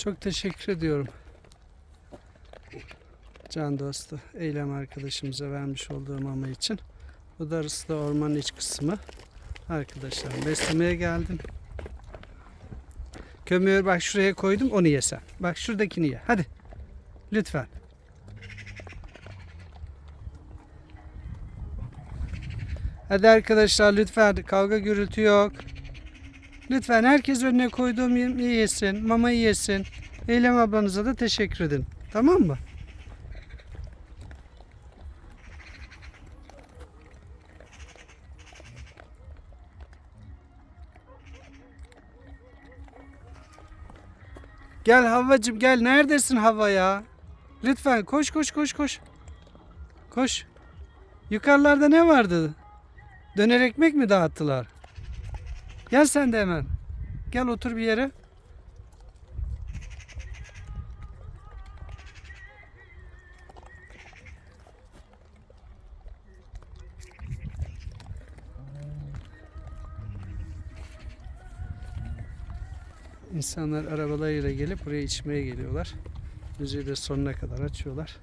Çok teşekkür ediyorum. Can dostu, eylem arkadaşımıza vermiş olduğu mama için. Bu da ormanın iç kısmı. Arkadaşlar beslemeye geldim. Kömür bak şuraya koydum onu yesen. Bak şuradakini ye. Hadi. Lütfen. Hadi arkadaşlar lütfen kavga gürültü yok. Lütfen herkes önüne koyduğum yemeği yesin, mamayı yesin. Eylem ablanıza da teşekkür edin. Tamam mı? Gel Havvacım gel. Neredesin Havva ya? Lütfen koş koş koş koş. Koş. Yukarılarda ne vardı? Döner ekmek mi dağıttılar? Gel sen de hemen. Gel otur bir yere. İnsanlar arabalarıyla gelip buraya içmeye geliyorlar. Müziği de sonuna kadar açıyorlar.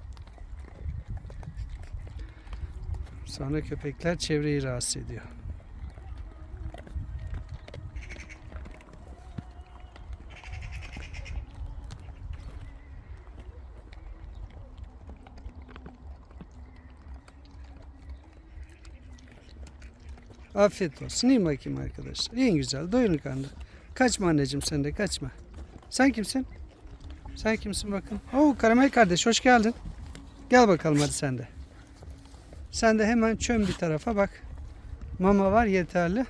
Sonra köpekler çevreyi rahatsız ediyor. Afiyet olsun. Yiyin bakayım arkadaşlar. Yiyin güzel. Doyurun karnı. Kaçma anneciğim sen de kaçma. Sen kimsin? Sen kimsin bakın. Oo Karamel kardeş hoş geldin. Gel bakalım hadi sen de. Sen de hemen çöm bir tarafa bak. Mama var yeterli.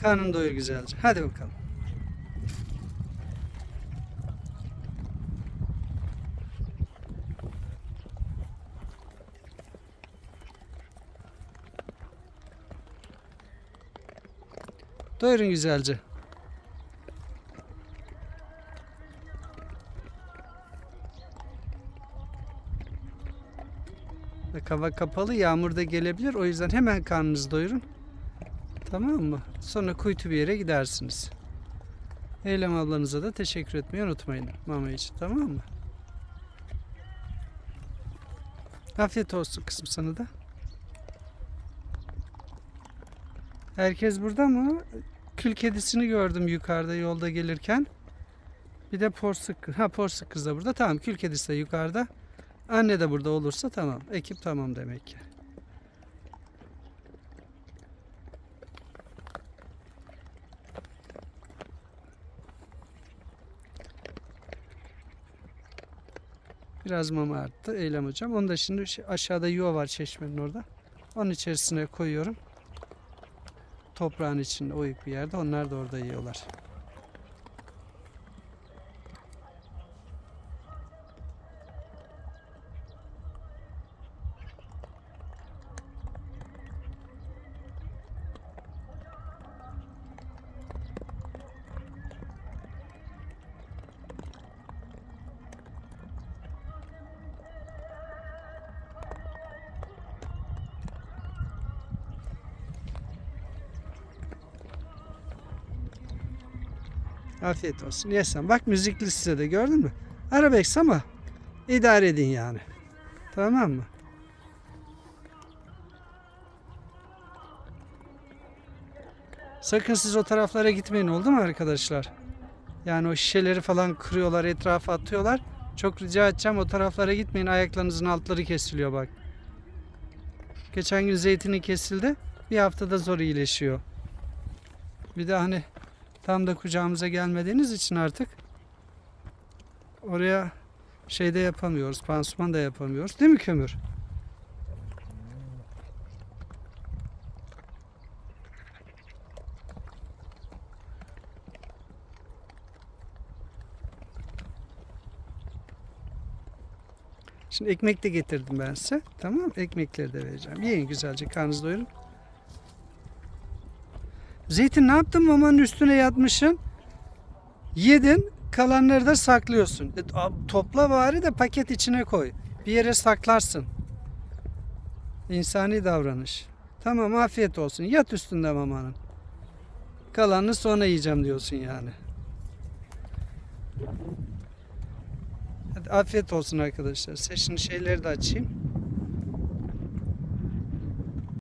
Karnın doyur güzelce. Hadi bakalım. Doyurun güzelce. Bak hava kapalı yağmur da gelebilir. O yüzden hemen karnınızı doyurun. Tamam mı? Sonra kuytu bir yere gidersiniz. Eylem ablanıza da teşekkür etmeyi unutmayın mama için. Tamam mı? Afiyet olsun kızım sana da. Herkes burada mı? Kül kedisini gördüm yukarıda yolda gelirken. Bir de porsuk. Ha porsuk kız da burada. Tamam kül kedisi de yukarıda. Anne de burada olursa tamam. Ekip tamam demek ki. Biraz mama arttı Eylem hocam. Onu da şimdi aşağıda yuva var çeşmenin orada. Onun içerisine koyuyorum. Toprağın içinde oyuk bir yerde. Onlar da orada yiyorlar. Afiyet olsun. Yesen. Bak müzikli size de gördün mü? Arabesk ama idare edin yani. Tamam mı? Sakın siz o taraflara gitmeyin oldu mu arkadaşlar? Yani o şişeleri falan kırıyorlar, etrafa atıyorlar. Çok rica edeceğim o taraflara gitmeyin. Ayaklarınızın altları kesiliyor bak. Geçen gün zeytini kesildi. Bir haftada zor iyileşiyor. Bir de hani tam da kucağımıza gelmediğiniz için artık oraya şey de yapamıyoruz. Pansuman da yapamıyoruz. Değil mi kömür? Şimdi ekmek de getirdim ben size. Tamam Ekmekleri de vereceğim. Yiyin güzelce karnınızı doyurun. Zeytin ne yaptın mamanın üstüne yatmışsın? Yedin kalanları da saklıyorsun. E, topla bari de paket içine koy. Bir yere saklarsın. İnsani davranış. Tamam afiyet olsun. Yat üstünde mamanın. Kalanını sonra yiyeceğim diyorsun yani. Hadi afiyet olsun arkadaşlar. Şimdi şeyleri de açayım.